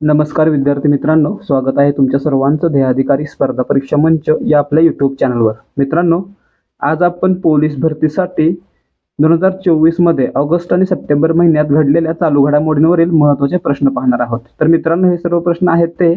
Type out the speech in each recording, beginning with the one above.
नमस्कार विद्यार्थी मित्रांनो स्वागत आहे तुमच्या सर्वांचं ध्येयाधिकारी स्पर्धा परीक्षा मंच या आपल्या यूट्यूब चॅनलवर मित्रांनो आज आपण पोलीस भरतीसाठी दोन हजार चोवीसमध्ये ऑगस्ट आणि सप्टेंबर महिन्यात घडलेल्या चालू घडामोडींवरील महत्त्वाचे प्रश्न पाहणार आहोत. तर मित्रांनो हे सर्व प्रश्न आहेत ते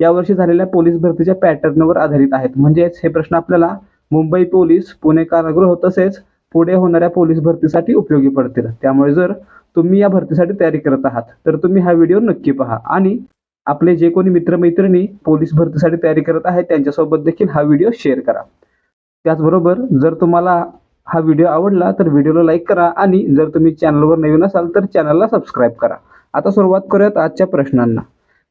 यावर्षी झालेल्या पोलीस भरतीच्या पॅटर्नवर आधारित आहेत. म्हणजेच हे प्रश्न आपल्याला मुंबई पोलीस पुणे कारागृह तसेच पुढे होणाऱ्या पोलीस भरतीसाठी उपयोगी पडतील. त्यामुळे जर तुम्ही या भरतीसाठी तयारी करत आहात तर तुम्ही हा व्हिडिओ नक्की पहा. आणि आपले जे कोणी मित्रमैत्रिणी पोलीस भरतीसाठी तयारी करत आहेत त्यांच्यासोबत देखील हा व्हिडिओ शेअर करा. त्याचबरोबर जर तुम्हाला हा व्हिडिओ आवडला तर व्हिडिओला लाईक करा आणि जर तुम्ही चॅनलवर नवीन असाल तर चॅनलला सबस्क्राईब करा. आता सुरुवात करूयात आजच्या प्रश्नांना.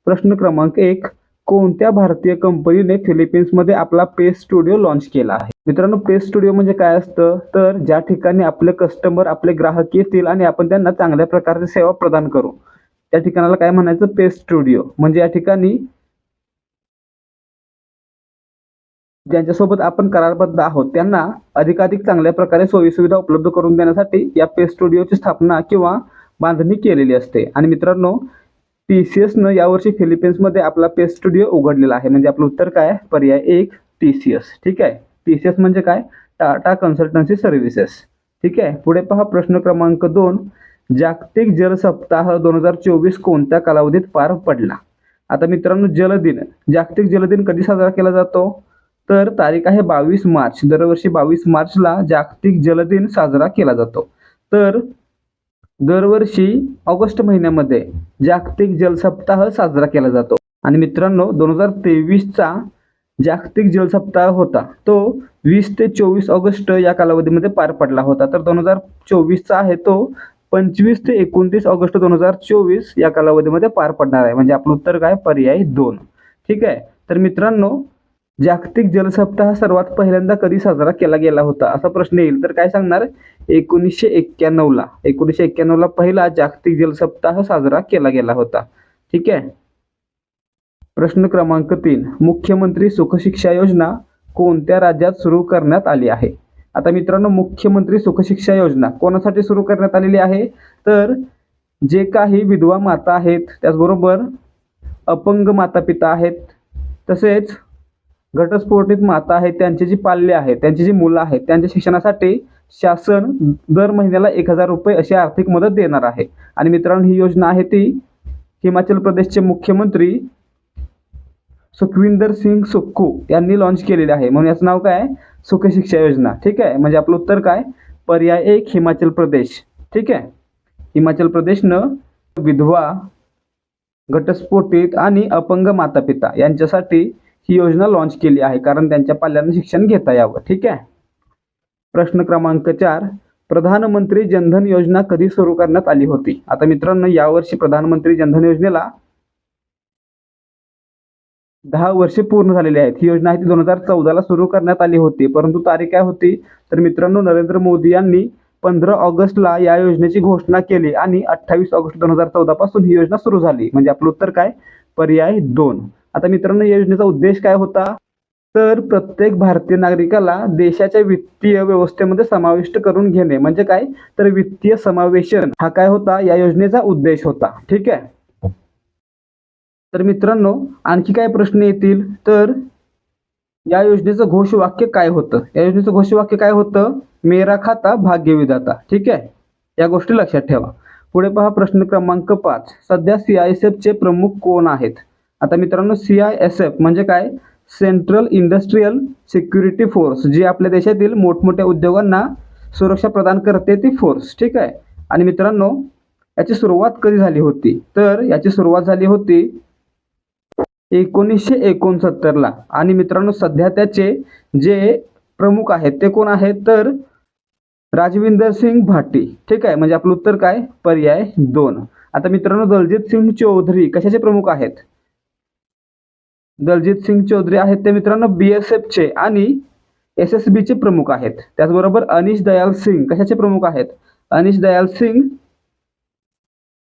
प्रश्न क्रमांक एक कोणत्या भारतीय कंपनीने फिलिपिन्समध्ये आपला पेस स्टुडिओ लॉन्च केला आहे? मित्रांनो पेस स्टुडिओ म्हणजे काय असतं? तर ज्या ठिकाणी आपले कस्टमर आपले ग्राहक येतील आणि आपण त्यांना चांगल्या प्रकारची सेवा प्रदान करू. त्या ठिकाणाला काय म्हणायचं? Pace studio. म्हणजे या ठिकाणी ज्यांच्यासोबत आपण करारबद्ध आहोत त्यांना अधिकाधिक चांगल्या प्रकारे सोयीसुविधा उपलब्ध करून देण्यासाठी या पेस स्टुडिओची स्थापना किंवा बांधणी केलेली असते. आणि मित्रांनो टी सी एसनं यावर्षी फिलिपिन्समध्ये आपला पेस्ट स्टुडिओ उघडलेला आहे. म्हणजे आपलं उत्तर काय पर्याय एक टी सी एस ठीक आहे? टी सी एस म्हणजे काय? टाटा कन्सल्टन्सी सर्व्हिसेस ठीक आहे? पुढे पहा प्रश्न क्रमांक दोन. जागतिक जल सप्ताह दोन हजार चोवीस कोणत्या कालावधीत पार पडला? आता मित्रांनो जलदिन जागतिक जलदिन कधी साजरा केला जातो? तर तारीख आहे बावीस मार्च. दरवर्षी बावीस मार्चला जागतिक जलदिन साजरा केला जातो. तर दरवर्षी ऑगस्ट महिन्यामध्ये जागतिक जल सप्ताह साजरा केला जातो. आणि मित्रांनो दोन हजार तेवीसचा जागतिक जल सप्ताह होता. तो वीस ते चोवीस ऑगस्ट या कालावधीमध्ये पार पडला होता. तर दोन हजार चोवीसचा आहे तो पंचवीस ते एकोणतीस ऑगस्ट दोन हजार चोवीस या कालावधीमध्ये पार पडणार आहे. म्हणजे आपलं उत्तर काय? पर्याय दोन. ठीक आहे? तर मित्रांनो जागतिक जल सप्ताह सर्वात पहिल्यांदा कधी साजरा केला गेला होता? असा प्रश्न येईल. तर काय सांगणार? एकोणीसशे एक्क्याण्णवला. एकोणीसशे एक्क्याण्णवला पहिला जागतिक जल सप्ताह साजरा केला गेला होता. ठीक आहे? प्रश्न क्रमांक तीन. मुख्यमंत्री सुखशिक्षा योजना कोणत्या राज्यात सुरू करण्यात आली आहे? आता मित्रांनो मुख्यमंत्री सुखशिक्षा योजना कोणासाठी सुरू करण्यात आलेली आहे? तर जे काही विधवा माता आहेत त्याचबरोबर अपंग माता पिता आहेत तसेच घटस्फोटित माता आहेत त्यांची जी पाल्य आहेत त्यांची जी मुलं आहेत त्यांच्या शिक्षणासाठी शासन दर महिन्याला एक हजार रुपये अशी आर्थिक मदत देणार आहे. आणि मित्रांनो ही योजना आहे ती हिमाचल प्रदेशचे मुख्यमंत्री सुखविंदर सिंग सुक्खू यांनी लॉन्च केलेली आहे. म्हणून याचं नाव काय? आहे सुखशिक्षा योजना. ठीक आहे? म्हणजे आपलं उत्तर काय? पर्याय एक हिमाचल प्रदेश. ठीक आहे? हिमाचल प्रदेशनं विधवा घटस्फोटित आणि अपंग माता पिता यांच्यासाठी ही योजना लॉन्च केली आहे. कारण त्यांच्या पाल्यांना शिक्षण घेता यावं. ठीक आहे? प्रश्न क्रमांक चार. प्रधानमंत्री जनधन योजना कधी सुरू करण्यात आली होती? आता मित्रांनो यावर्षी प्रधानमंत्री जनधन योजनेला दहा वर्षे पूर्ण झालेली आहेत. ही योजना आहे ती दोन हजार चौदाला सुरू करण्यात आली होती. परंतु तारीख काय होती? तर मित्रांनो नरेंद्र मोदी यांनी पंधरा ऑगस्टला या योजनेची घोषणा केली आणि अठ्ठावीस ऑगस्ट दोन हजार चौदा पासून ही योजना सुरू झाली. म्हणजे आपलं उत्तर काय? पर्याय दोन. आता मित्रांनो या योजनेचा उद्देश काय होता? तर प्रत्येक भारतीय नागरिकाला देशाच्या वित्तीय व्यवस्थेमध्ये समाविष्ट करून घेणे. म्हणजे काय? तर वित्तीय समावेशन. हा काय होता? या योजनेचा उद्देश होता. ठीक आहे? तर मित्रांनो आणखी काय प्रश्न येतील? तर या योजनेचं घोषवाक्य काय होतं? या योजनेचं घोषवाक्य काय होतं? मेरा खाता भाग्य विधाता ठीक आहे? या गोष्टी लक्षात ठेवा. पुढे पहा प्रश्न क्रमांक पाच. सध्या सीआयएसएफचे प्रमुख कोण आहेत? आता मित्रांनो सी आय एस एफ म्हणजे काय? सेंट्रल इंडस्ट्रीयल सिक्युरिटी फोर्स जी आपल्या देशातील मोठमोठ्या उद्योगांना सुरक्षा प्रदान करते ती फोर्स ठीक आहे? आणि मित्रांनो याची सुरुवात कधी झाली होती? तर याची सुरुवात झाली होती एकोणीसशे एकोणसत्तरला. आणि मित्रांनो सध्या त्याचे जे प्रमुख आहेत ते कोण आहेत? तर राजविंदर सिंग भाटी ठीक आहे? म्हणजे आपलं उत्तर काय? पर्याय दोन. आता मित्रांनो दलजित सिंग चौधरी कशाचे प्रमुख आहेत? दलजित सिंग चौधरी आहेत ते मित्रांनो बी एस एफचे आणि एस एस बीचे प्रमुख आहेत. त्याचबरोबर अनिश दयाल सिंग कशाचे प्रमुख आहेत? अनिश दयाल सिंग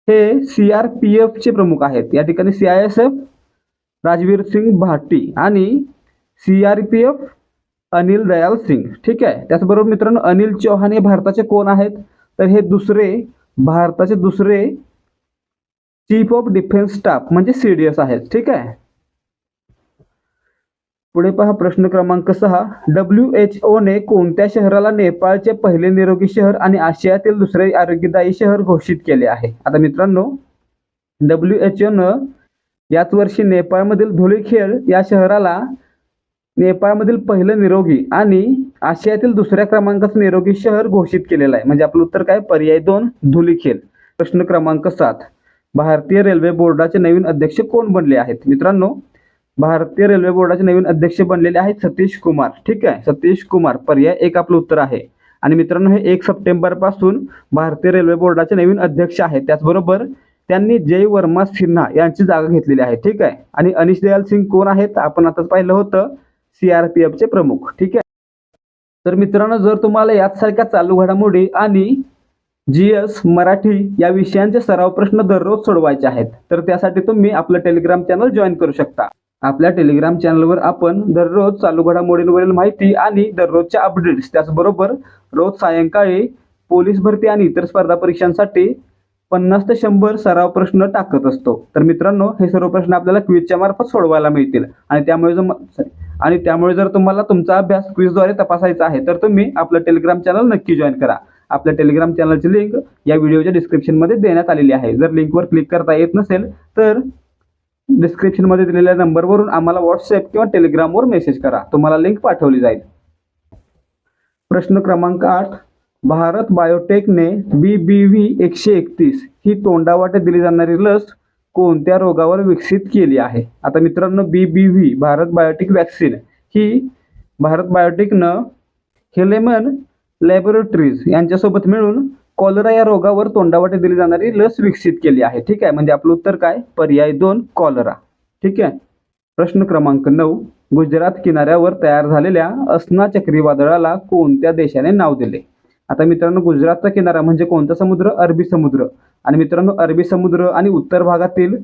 हे सी आर पी एफचे प्रमुख आहेत. या ठिकाणी C I S F Rajveer Singh Bhati आणि C R P F Anil Dayal Singh. ठीक आहे? त्याचबरोबर मित्रांनो अनिल चौहान हे भारताचे कोण आहेत? तर हे दुसरे भारताचे दुसरे चीफ ऑफ डिफेन्स स्टाफ म्हणजे सी डी एस आहेत. ठीक आहे? पुढे पहा प्रश्न क्रमांक सहा. डब्ल्यू एच ओने कोणत्या शहराला नेपाळचे पहिले निरोगी शहर आणि आशियातील दुसरे आरोग्यदायी शहर घोषित केले आहे? आता मित्रांनो डब्ल्यू एच ओनं याच वर्षी नेपाळमधील धुळीखेळ या शहराला नेपाळमधील पहिलं निरोगी आणि आशियातील दुसऱ्या क्रमांकाचं निरोगी शहर घोषित केलेलं आहे. म्हणजे आपलं उत्तर काय? पर्याय दोन धुलीखेल प्रश्न क्रमांक सात. भारतीय रेल्वे बोर्डाचे नवीन अध्यक्ष कोण बनले आहेत? मित्रांनो भारतीय रेल्वे बोर्डाचे नवीन अध्यक्ष बनलेले आहेत सतीश कुमार. ठीक आहे? सतीश कुमार पर्याय एक आपलं उत्तर आहे. आणि मित्रांनो हे एक सप्टेंबरपासून भारतीय रेल्वे बोर्डाचे नवीन अध्यक्ष आहेत. त्याचबरोबर त्यांनी जय वर्मा सिन्हा यांची जागा घेतलेली आहे. ठीक आहे? आणि अनिश दयाल सिंग कोण आहेत? आपण आताच पाहिलं होतं. सीआरपीएफचे प्रमुख. ठीक आहे? तर मित्रांनो जर तुम्हाला याचसारख्या चालू घडामोडी आणि जी एस मराठी या विषयांचे सराव प्रश्न दररोज सोडवायचे आहेत तर त्यासाठी तुम्ही आपलं टेलिग्राम चॅनल जॉईन करू शकता. आपल्या टेलिग्राम चॅनलवर आपण दररोज चालू घडामोडींवरील माहिती आणि दररोजच्या अपडेट्स त्याचबरोबर रोज सायंकाळी पोलीस भरती आणि इतर स्पर्धा परीक्षांसाठी पन्नास ते शंभर सराव प्रश्न टाकत असतो. तर मित्रांनो हे सर्व प्रश्न आपल्याला क्विजच्या मार्फत सोडवायला मिळतील. आणि त्यामुळे जर आणि त्यामुळे जर तुम्हाला तुमचा अभ्यास क्विजद्वारे तपासायचा आहे तर तुम्ही आपलं टेलिग्राम चॅनल नक्की जॉईन करा. आपल्या टेलिग्राम चॅनलची लिंक या व्हिडिओच्या डिस्क्रिप्शनमध्ये देण्यात आलेली आहे. जर लिंकवर क्लिक करता येत नसेल तर डिस्क्रिप्शनमध्ये दिलेल्या नंबरवरून आम्हाला व्हॉट्सअप किंवा टेलिग्रामवर मेसेज करा. तुम्हाला लिंक पाठवली जाईल. प्रश्न क्रमांक आठ. भारत बायोटेकने बी बी व्ही एकशे एकतीस ही तोंडावाटे दिली जाणारी लस कोणत्या रोगावर विकसित केली आहे? आता मित्रांनो B B V Bharat biotech vaccine ही भारत बायोटेकनं हेलेमन लॅबोरेटरीज यांच्यासोबत मिळून कॉलरा या रोगावर तोंडावाटे दिली जाणारी लस विकसित केली आहे. ठीक आहे? म्हणजे आपलं उत्तर काय? पर्याय दोन कॉलरा. ठीक आहे? प्रश्न क्रमांक नऊ. गुजरात किनाऱ्यावर तयार झालेल्या अस्ना चक्रीवादळाला कोणत्या देशाने नाव दिले? आता मित्रांनो गुजरातचा किनारा म्हणजे कोणता समुद्र? अरबी समुद्र. आणि मित्रांनो अरबी समुद्र आणि उत्तर भागातील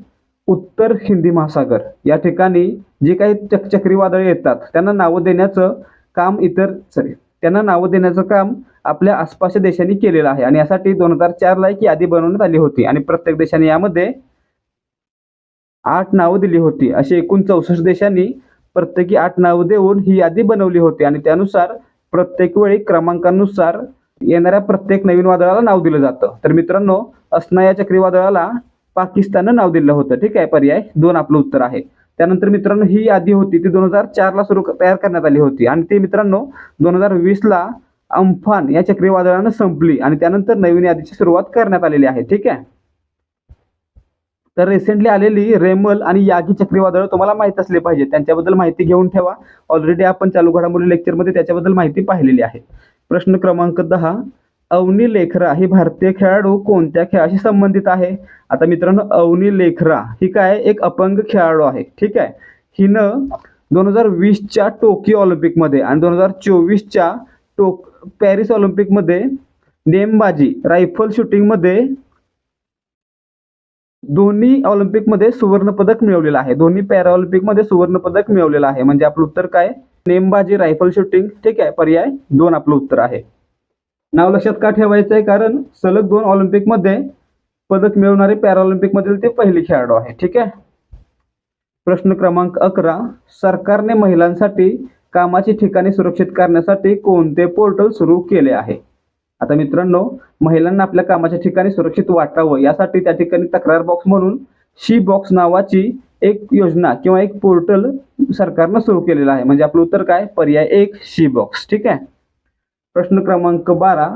उत्तर हिंदी महासागर या ठिकाणी जे काही चक चक्रीवादळे येतात त्यांना नावं देण्याचं काम इतर सॉरी त्यांना नावं देण्याचं काम आपल्या आसपासच्या देशांनी केलेलं आहे. आणि यासाठी दोन हजार चारला एक यादी बनवण्यात आली होती. आणि प्रत्येक देशाने यामध्ये आठ नावं दिली होती. अशी एकूण चौसष्ट देशांनी प्रत्येकी आठ नावं देऊन ही यादी बनवली होती. आणि त्यानुसार प्रत्येक वेळी क्रमांकानुसार येणाऱ्या प्रत्येक नवीन वादळाला नाव दिलं जातं. तर मित्रांनो असणा या चक्रीवादळाला पाकिस्ताननं नाव दिलं होतं. ठीक आहे पर्याय दोन आपलं उत्तर आहे. त्यानंतर मित्रांनो ही यादी होती ती दोन हजार चारला सुरू तयार करण्यात आली होती. आणि ती मित्रांनो दोन हजार वीसला अम्फान या चक्रीवादळानं संपली आणि त्यानंतर नवीन यादीची सुरुवात करण्यात आलेली आहे. ठीक आहे? तर रिसेंटली आलेली रेमल आणि यागी चक्रीवादळ तुम्हाला माहीत असले पाहिजे. त्यांच्याबद्दल माहिती घेऊन ठेवा. ऑलरेडी आपण चालू घडामोडी लेक्चरमध्ये त्याच्याबद्दल माहिती पाहिलेली आहे. प्रश्न क्रमांक दहा. अवनी लेखरा ही भारतीय खेळाडू कोणत्या खेळाशी संबंधित आहे? आता मित्रांनो अवनी लेखरा ही काय एक अपंग खेळाडू आहे ठीक आहे? हिनं दोन हजार वीसच्या टोकियो ऑलिम्पिकमध्ये आणि दोन हजार चोवीसच्या टोक पॅरिस ऑलिम्पिकमध्ये नेमबाजी रायफल शूटिंगमध्ये दोन्ही ऑलिम्पिकमध्ये सुवर्णपदक मिळवलेलं आहे. दोन्ही पॅरा ऑलिम्पिकमध्ये सुवर्णपदक मिळवलेलं आहे. म्हणजे आपलं उत्तर काय? नेमबाजी रायफल शूटिंग ठीक आहे? पर्याय दोन आपलं उत्तर आहे. नाव लक्षात का ठेवायचं आहे कारण सलग दोन ऑलिम्पिकमध्ये पदक मिळवणारे पॅराऑलिम्पिकमधील ते पहिले खेळाडू आहे ठीक आहे? प्रश्न क्रमांक अकरा सरकारने महिलांसाठी कामाची ठिकाणे सुरक्षित करण्यासाठी कोणते पोर्टल सुरू केले आहे? आता मित्रांनो महिलांना आपल्या कामाच्या ठिकाणी सुरक्षित वाटावं यासाठी त्या ठिकाणी तक्रार बॉक्स म्हणून शी बॉक्स नावाची एक योजना किंवा एक पोर्टल सरकारनं सुरू केलेलं आहे. म्हणजे आपलं उत्तर काय? पर्याय एक शी बॉक्स ठीक आहे? प्रश्न क्रमांक बारा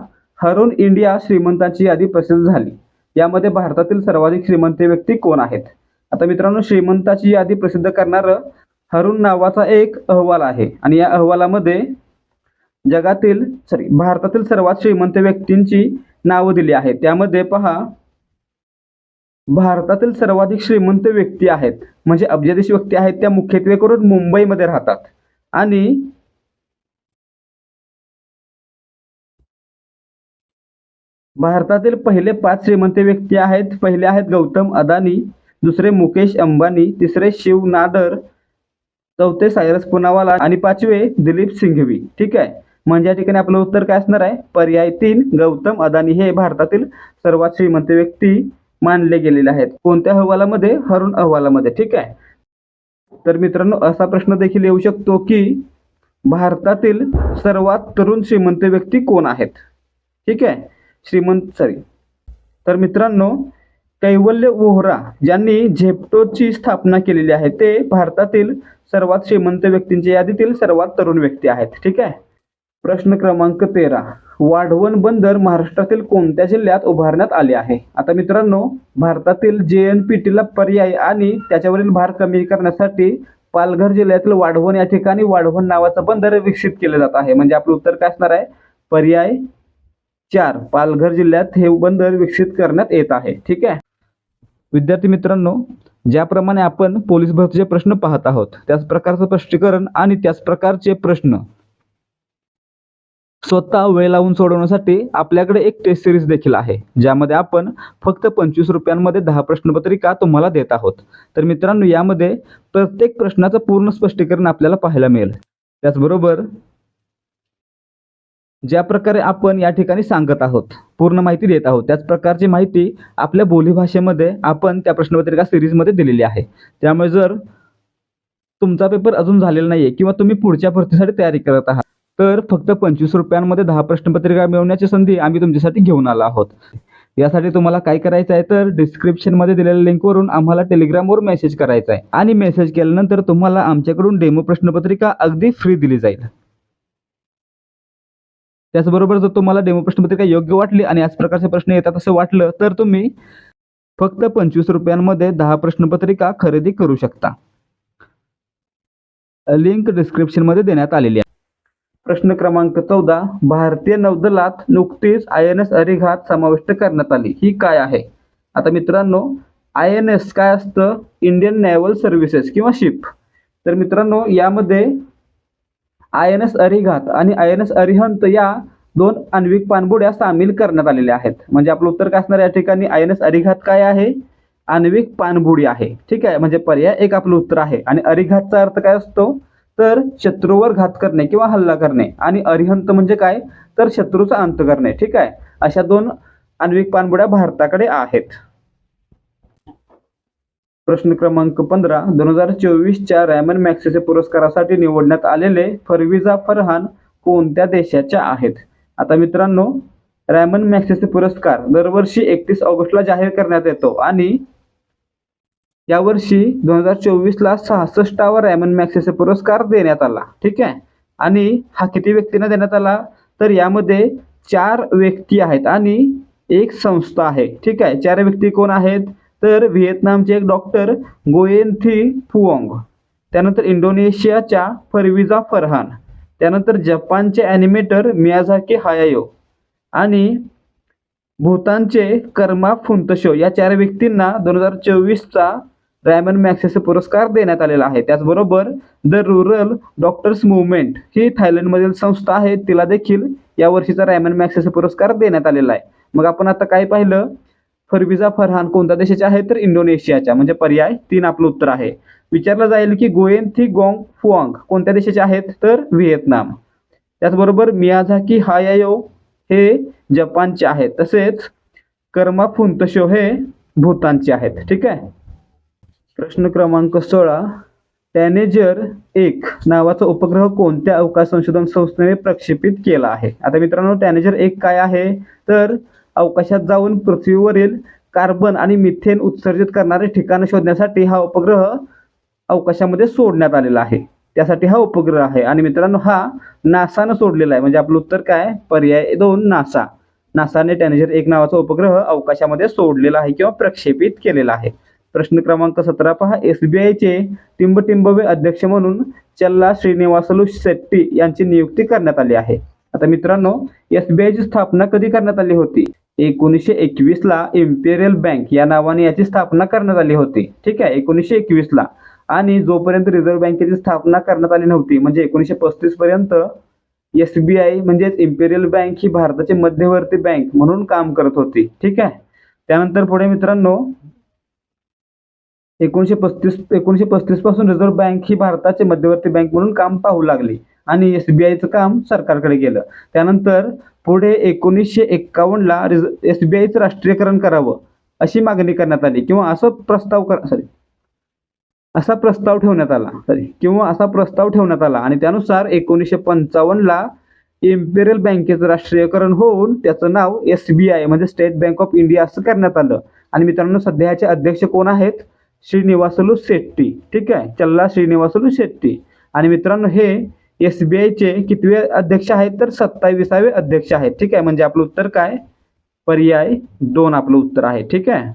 हरून इंडिया श्रीमंतांची यादी प्रसिद्ध झाली. यामध्ये भारतातील सर्वाधिक श्रीमंत व्यक्ती कोण आहेत? आता मित्रांनो श्रीमंताची यादी प्रसिद्ध करणारं हरून नावाचा एक अहवाल आहे. आणि या अहवालामध्ये जगातील सॉरी भारतातील सर्वात श्रीमंत व्यक्तींची नावं दिली आहेत. त्यामध्ये पहा भारतातील सर्वाधिक श्रीमंत व्यक्ती आहेत. म्हणजे अब्जाधीश व्यक्ती आहेत त्या मुख्यत्वे करून मुंबईमध्ये राहतात. आणि भारतातील पहिले पाच श्रीमंत व्यक्ती आहेत. पहिले आहेत गौतम अदानी दुसरे मुकेश अंबानी तिसरे शिव नादर चौथे सायरस पुनावाला आणि पाचवे दिलीप सिंघवी ठीक आहे? म्हणजे या ठिकाणी आपलं उत्तर काय असणार आहे? पर्याय तीन गौतम अदानी हे भारतातील सर्वात श्रीमंत व्यक्ती मानले गेलेले आहेत. कोणत्या अहवालामध्ये? हरुण अहवालामध्ये. ठीक आहे? तर मित्रांनो असा प्रश्न देखील येऊ शकतो की भारतातील सर्वात तरुण श्रीमंत व्यक्ती कोण आहेत? ठीक आहे? श्रीमंत सॉरी. तर मित्रांनो कैवल्य वोहरा ज्यांनी झेप्टोची स्थापना केलेली आहे ते भारतातील सर्वात श्रीमंत व्यक्तींच्या यादीतील सर्वात तरुण व्यक्ती आहेत. ठीक आहे? प्रश्न क्रमांक तेरा. वाढवण बंदर महाराष्ट्रातील कोणत्या जिल्ह्यात उभारण्यात आले आहे? आता मित्रांनो भारतातील जे एन पी टीला पर्याय आणि त्याच्यावरील भार कमी करण्यासाठी पालघर जिल्ह्यातील वाढवण या ठिकाणी वाढवण नावाचं बंदर विकसित केलं जात आहे. म्हणजे आपलं उत्तर काय असणार आहे? पर्याय चार पालघर जिल्ह्यात हे बंदर विकसित करण्यात येत आहे. ठीक आहे? विद्यार्थी मित्रांनो ज्याप्रमाणे आपण पोलीस भरतीचे प्रश्न पाहत आहोत त्याच प्रकारचं स्पष्टीकरण आणि त्याच प्रकारचे प्रश्न स्वतः वेळ लावून सोडवण्यासाठी आपल्याकडे एक टेस्ट सिरीज देखील आहे ज्यामध्ये आपण फक्त पंचवीस रुपयांमध्ये दहा प्रश्नपत्रिका तुम्हाला देत आहोत. तर मित्रांनो यामध्ये प्रत्येक प्रश्नाचं पूर्ण स्पष्टीकरण आपल्याला पाहायला मिळेल. त्याचबरोबर ज्या प्रकारे आपण या ठिकाणी सांगत आहोत पूर्ण माहिती देत आहोत त्याच प्रकारची माहिती आपल्या बोलीभाषेमध्ये आपण त्या प्रश्नपत्रिका सिरीजमध्ये दिलेली आहे. त्यामुळे जर तुमचा पेपर अजून झालेला नाहीये किंवा तुम्ही पुढच्या भरतीसाठी तयारी करत आहात तर फक्त पंचवीस रुपयांमध्ये दहा प्रश्नपत्रिका मिळवण्याची संधी आम्ही तुमच्यासाठी घेऊन आलो आहोत. यासाठी तुम्हाला काय करायचं आहे तर डिस्क्रिप्शनमध्ये दिलेल्या लिंकवरून आम्हाला टेलिग्रामवर मेसेज करायचा आहे. आणि मेसेज केल्यानंतर तुम्हाला आमच्याकडून डेमो प्रश्नपत्रिका अगदी फ्री दिली जाईल. त्याचबरोबर जर तुम्हाला डेमो प्रश्नपत्रिका योग्य वाटली आणि याच प्रकारचे प्रश्न येतात असं वाटलं तर तुम्ही फक्त पंचवीस रुपयांमध्ये दहा प्रश्नपत्रिका खरेदी करू शकता. लिंक डिस्क्रिप्शनमध्ये देण्यात आलेली आहे. प्रश्न क्रमांक चौदा भारतीय नौदलात नुकतीच आय एन एस अरिघात समाविष्ट करण्यात आली. ही काय आहे? आता मित्रांनो आय एन एस काय असतं? इंडियन नॅव्हल सर्व्हिसेस किंवा शिप. तर मित्रांनो यामध्ये आय एन एस अरिघात आणि आय एन एस अरिहंत या दोन आण्विक पाणबुड्या सामील करण्यात आलेल्या आहेत. म्हणजे आपलं उत्तर काय असणार या ठिकाणी आय एन एस अरिघात काय आहे? आण्विक पाणबुडी आहे. ठीक आहे? म्हणजे पर्याय एक आपलं उत्तर आहे. आणि अरिघातचा अर्थ काय असतो? तर शत्रूवर घात करणे किंवा हल्ला करणे. आणि अरिहंत म्हणजे काय? तर शत्रूचा अंत करणे. ठीक आहे? अशा दोन आण्विक पाणबुड्या भारताकडे आहेत. प्रश्न क्रमांक पंधरा दोन हजार चोवीसच्या रॅमन मॅक्सेसे पुरस्कारासाठी निवडण्यात आलेले फरविजा फरहान कोणत्या देशाच्या आहेत? आता मित्रांनो रॅमन मॅक्सेसे पुरस्कार दरवर्षी एकतीस ऑगस्टला जाहीर करण्यात येतो आणि यावर्षी दोन हजार चोवीसला सहासष्टावा रॅमन मॅक्सेसे पुरस्कार देण्यात आला ठीक आहे? आणि हा किती व्यक्तींना देण्यात आला? तर यामध्ये चार व्यक्ती आहेत आणि एक संस्था आहे ठीक आहे? चार व्यक्ती कोण आहेत? तर व्हिएतनामचे एक डॉक्टर गोएन थी फुओंग त्यानंतर इंडोनेशियाच्या फरविजा फरहान त्यानंतर जपानचे ॲनिमेटर मियाझाकी हायायो आणि भूतानचे कर्मा फुंतशो या चार व्यक्तींना दोन हजार चोवीसचा रॅमन मॅक्सेस पुरस्कार देण्यात आलेला आहे. त्याचबरोबर द रुरल डॉक्टर्स मुवमेंट ही थायलंडमधील संस्था आहे. तिला देखील या वर्षीचा रॅमन मॅक्सेस पुरस्कार देण्यात आलेला आहे. मग आपण आता काय पाहिलं? फरविजा फरहान कोणत्या देशाचे आहे तर इंडोनेशियाच्या. म्हणजे पर्याय तीन आपलं उत्तर आहे. विचारलं जाईल की गोएन थी गोंग फुआंग कोणत्या देशाचे आहेत तर व्हिएतनाम. त्याचबरोबर मियाझाकी हायायो हे जपानचे आहेत. तसेच कर्मा फुंतशो हे भूतानचे आहेत. ठीक आहे? प्रश्न क्रमांक सोळा. टॅनेजर एक नावाचा उपग्रह कोणत्या अवकाश संशोधन संस्थेने प्रक्षेपित केला आहे? आता मित्रांनो टॅनेजर एक काय आहे? तर अवकाशात जाऊन पृथ्वीवरील कार्बन आणि मिथेन उत्सर्जित करणारे ठिकाण शोधण्यासाठी हा उपग्रह अवकाशामध्ये सोडण्यात आलेला आहे. त्यासाठी हा उपग्रह आहे. आणि मित्रांनो हा नासानं सोडलेला आहे. म्हणजे आपलं उत्तर काय? पर्याय दोन नासा. नासाने टॅनेजर एक नावाचा उपग्रह अवकाशामध्ये सोडलेला आहे किंवा प्रक्षेपित केलेला आहे. प्रश्न क्रमांक सतरा पहा. एस बी आयचे टिंबटिंबवे अध्यक्ष म्हणून चल्ला श्रीनिवासलू शेट्टी यांची नियुक्ती करण्यात आली आहे. आता मित्रांनो एस बी आयची स्थापना कधी करण्यात आली होती? एकोणीसशे एकवीसला इम्पेरियल बँक या नावाने याची स्थापना करण्यात आली होती. ठीक आहे? एकोणीसशे एकवीसला. आणि जोपर्यंत रिझर्व्ह बँकेची स्थापना करण्यात आली नव्हती म्हणजे एकोणीसशे पस्तीस पर्यंत एस बी आय म्हणजेच इम्पेरियल बँक ही भारताची मध्यवर्ती बँक म्हणून काम करत होती. ठीक आहे? त्यानंतर पुढे मित्रांनो एकोणीसशे पस्तीस एकोणीसशे पस्तीसपासून रिझर्व्ह बँक ही भारताची मध्यवर्ती बँक म्हणून काम पाहू लागली. आणि एस बी आयचं काम सरकारकडे गेलं. त्यानंतर पुढे एकोणीसशे एक्कावन्नला रिझ एस बी आयचं राष्ट्रीयकरण करावं अशी मागणी करण्यात आली. किंवा असं प्रस्ताव कर सॉरी असा प्रस्ताव ठेवण्यात आला. सॉरी किंवा असा प्रस्ताव ठेवण्यात आला. आणि त्यानुसार एकोणीसशे पंचावन्नला इम्पेरियल बँकेचं राष्ट्रीयकरण होऊन त्याचं नाव एस बी आय म्हणजे स्टेट बँक ऑफ इंडिया असं करण्यात आलं. आणि मित्रांनो सध्याचे अध्यक्ष कोण आहेत? श्रीनिवासलू शेट्टी. ठीक आहे? चल्ला श्रीनिवासलू शेट्टी. आणि मित्रांनो हे एस बी आयचे कितवे अध्यक्ष आहेत? तर सत्तावीसावे अध्यक्ष आहेत. ठीक आहे? म्हणजे आपलं उत्तर काय? पर्याय दोन आपलं उत्तर आहे. ठीक आहे?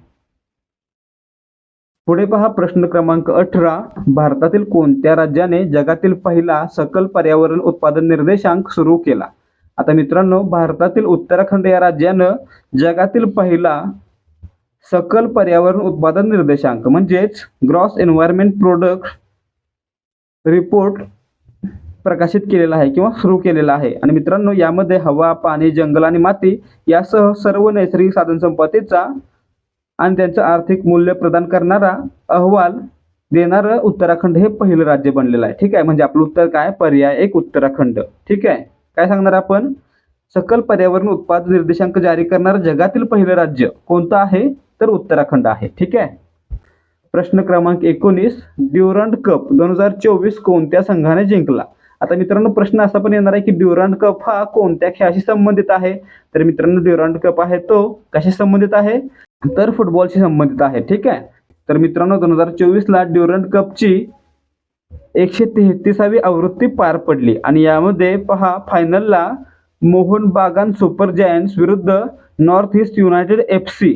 पुढे पहा प्रश्न क्रमांक अठरा. भारतातील कोणत्या राज्याने जगातील पहिला सकल पर्यावरण उत्पादन निर्देशांक सुरू केला? आता मित्रांनो भारतातील उत्तराखंड या राज्यानं जगातील पहिला सकल पर्यावरण उत्पादन निर्देशांक म्हणजेच ग्रॉस एन्व्हायरमेंट प्रोडक्ट रिपोर्ट प्रकाशित केलेला आहे किंवा सुरू केलेला आहे. आणि मित्रांनो यामध्ये हवा पाणी जंगल आणि माती यासह सर्व नैसर्गिक साधनसंपत्तीचा आणि त्यांचं आर्थिक मूल्य प्रदान करणारा अहवाल देणारं उत्तराखंड हे पहिलं राज्य बनलेलं आहे. ठीक आहे? म्हणजे आपलं उत्तर काय? पर्याय एक उत्तराखंड. ठीक आहे? काय सांगणार आपण? सकल पर्यावरण उत्पादन निर्देशांक जारी करणारं जगातील पहिलं राज्य कोणतं आहे? तर उत्तराखंड आहे. ठीक आहे? प्रश्न क्रमांक एकोणीस ड्युरंट कप दोन हजार चोवीस कोणत्या संघाने जिंकला? आता मित्रांनो प्रश्न असा पण येणार आहे की ड्युरंट कप हा कोणत्या खेळाशी संबंधित आहे? तर मित्रांनो ड्युरंट कप आहे तो कशी संबंधित आहे? तर फुटबॉलशी संबंधित आहे ठीक आहे? तर मित्रांनो दोन हजार चोवीसला ड्युरंट कपची एकशे तेहतीसावी आवृत्ती पार पडली. आणि यामध्ये पहा फायनलला मोहन बागान सुपर जायंट्स विरुद्ध North East United F C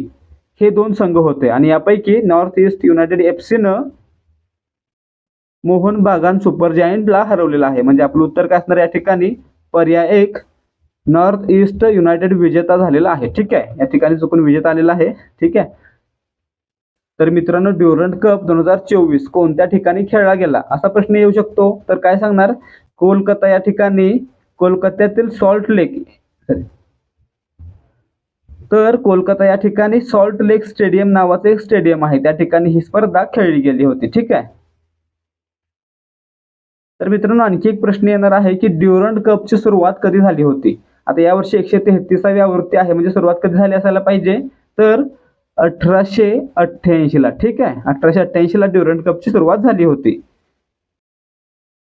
हे दोन संघ होते. आणि यापैकी नॉर्थ ईस्ट युनायटेड एफ सीनं मोहन बागान सुपर जायंटला हरवलेला आहे. म्हणजे आपलं उत्तर काय असणार या ठिकाणी? पर्याय एक नॉर्थ ईस्ट युनायटेड विजेता झालेला आहे. ठीक आहे? या ठिकाणी चुकून विजेता आलेला आहे. ठीक आहे? तर मित्रांनो ड्युरंट कप दोन हजार चोवीस कोणत्या ठिकाणी खेळला गेला? असा प्रश्न येऊ शकतो. तर काय सांगणार? कोलकाता या ठिकाणी कोलकात्यातील सॉल्ट लेक तर कोलकाता या ठिकाणी सॉल्ट लेक स्टेडियम नावाचं एक स्टेडियम आहे. त्या ठिकाणी ही स्पर्धा खेळली गेली होती. ठीक आहे? तर मित्रांनो आणखी एक प्रश्न येणार आहे की ड्युरंट कपची सुरुवात कधी झाली होती? आता यावर्षी एकशे तेहतीसावी आवृत्ती आहे म्हणजे सुरुवात कधी झाली असायला पाहिजे? तर अठराशे अठ्ठ्याऐंशीला ठीक आहे? अठराशे अठ्ठ्याऐंशीला ड्युरंट कपची सुरुवात झाली होती.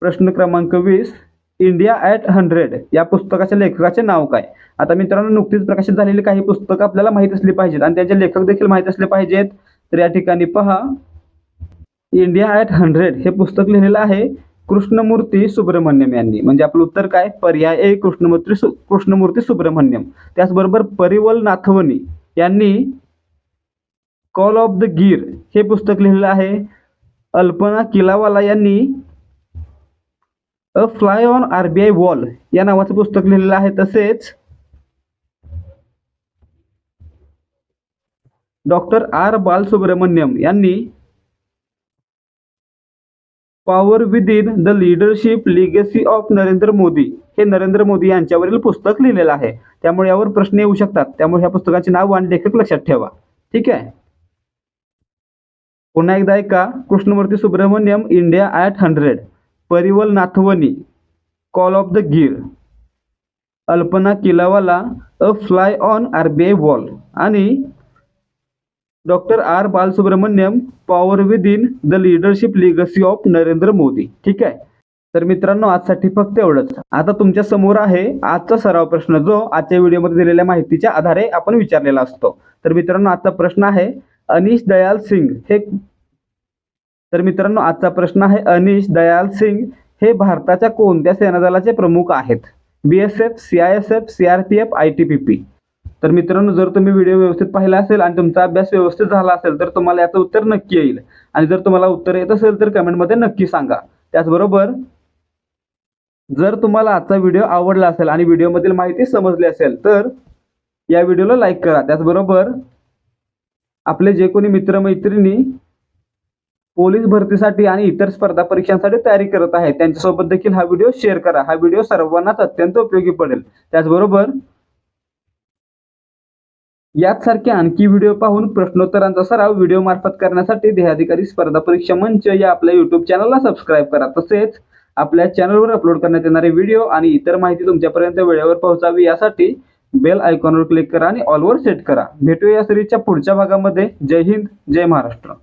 प्रश्न क्रमांक वीस इंडिया ॲट हंड्रेड या पुस्तकाच्या लेखकाचे नाव काय? आता मित्रांनो नुकतीच प्रकाशित झालेली काही पुस्तकं आपल्याला माहीत असली पाहिजेत आणि त्यांचे लेखक देखील माहीत असले पाहिजेत. तर या ठिकाणी पहा इंडिया ॲट हंड्रेड हे पुस्तक लिहिलेलं आहे. कृष्णमूर्ती सुब्रमण्यम यांनी. म्हणजे आपलं उत्तर काय? पर्याय ए कृष्णमूर्ती सु कृष्णमूर्ती सुब्रमण्यम. त्याचबरोबर परिवल नाथवणी यांनी कॉल ऑफ द गिर हे पुस्तक लिहिलेलं आहे. अल्पना किलावाला यांनी a fly on RBI wall या नावाचं पुस्तक लिहिलेलं आहे. तसेच डॉक्टर आर बालसुब्रमण्यम यांनी power within the leadership legacy of Narendra Modi. हे नरेंद्र मोदी यांच्यावरील पुस्तक लिहिलेलं आहे. त्यामुळे यावर प्रश्न येऊ शकतात. त्यामुळे ह्या पुस्तकाचे नाव आणि लेखक लक्षात ठेवा. ठीक आहे? पुन्हा एकदा ऐका. Krishnamurthy Subramanian India at hundred. Parimal Nathwani. Call of the Gir Alpana Kilawala a fly on RBI wall आणि doctor R Balasubramaniam power within the leadership legacy of Narendra Modi. ठीक आहे? तर मित्रांनो आजसाठी फक्त एवढंच. आता तुमच्यासमोर आहे आजचा सराव प्रश्न जो आजच्या व्हिडिओमध्ये दिलेल्या माहितीच्या आधारे आपण विचारलेला असतो. तर मित्रांनो आजचा प्रश्न आहे अनिश दयाल सिंग. हे तर मित्रांनो आजचा प्रश्न आहे अनिश दयाल सिंग हे भारताच्या कोणत्या सेनादलाचे प्रमुख आहेत? B S F C I S F C R P F I T P P तर मित्रांनो जर तुम्ही व्हिडिओ व्यवस्थित पाहिला असेल आणि तुमचा अभ्यास व्यवस्थित झाला असेल तर तुम्हाला याचं उत्तर नक्की येईल. आणि जर तुम्हाला उत्तर येत असेल तर कमेंटमध्ये नक्की सांगा. त्याचबरोबर जर तुम्हाला आजचा व्हिडिओ आवडला असेल आणि व्हिडिओमधील माहिती समजली असेल तर या व्हिडिओला लाईक करा. त्याचबरोबर आपले जे कोणी मित्रमैत्रिणी पोलीस भरतीसाठी आणि इतर स्पर्धा परीक्षांसाठी तयारी करत आहेत त्यांच्यासोबत देखील हा व्हिडिओ शेअर करा. हा व्हिडिओ सर्वांनाच अत्यंत उपयोगी पडेल. त्याचबरोबर याचसारखे आणखी व्हिडिओ पाहून प्रश्नोत्तरांचा सराव व्हिडिओ मार्फत करण्यासाठी देहाधिकारी स्पर्धा परीक्षा मंच या आपल्या युट्यूब चॅनलला सबस्क्राईब करा. तसेच आपल्या चॅनलवर अपलोड करण्यात येणारे व्हिडिओ आणि इतर माहिती तुमच्यापर्यंत वेळेवर पोहोचावी यासाठी बेल आयकॉनवर क्लिक करा आणि ऑलवर सेट करा. भेटूया या सिरीजच्या पुढच्या भागामध्ये. जय हिंद जय महाराष्ट्र.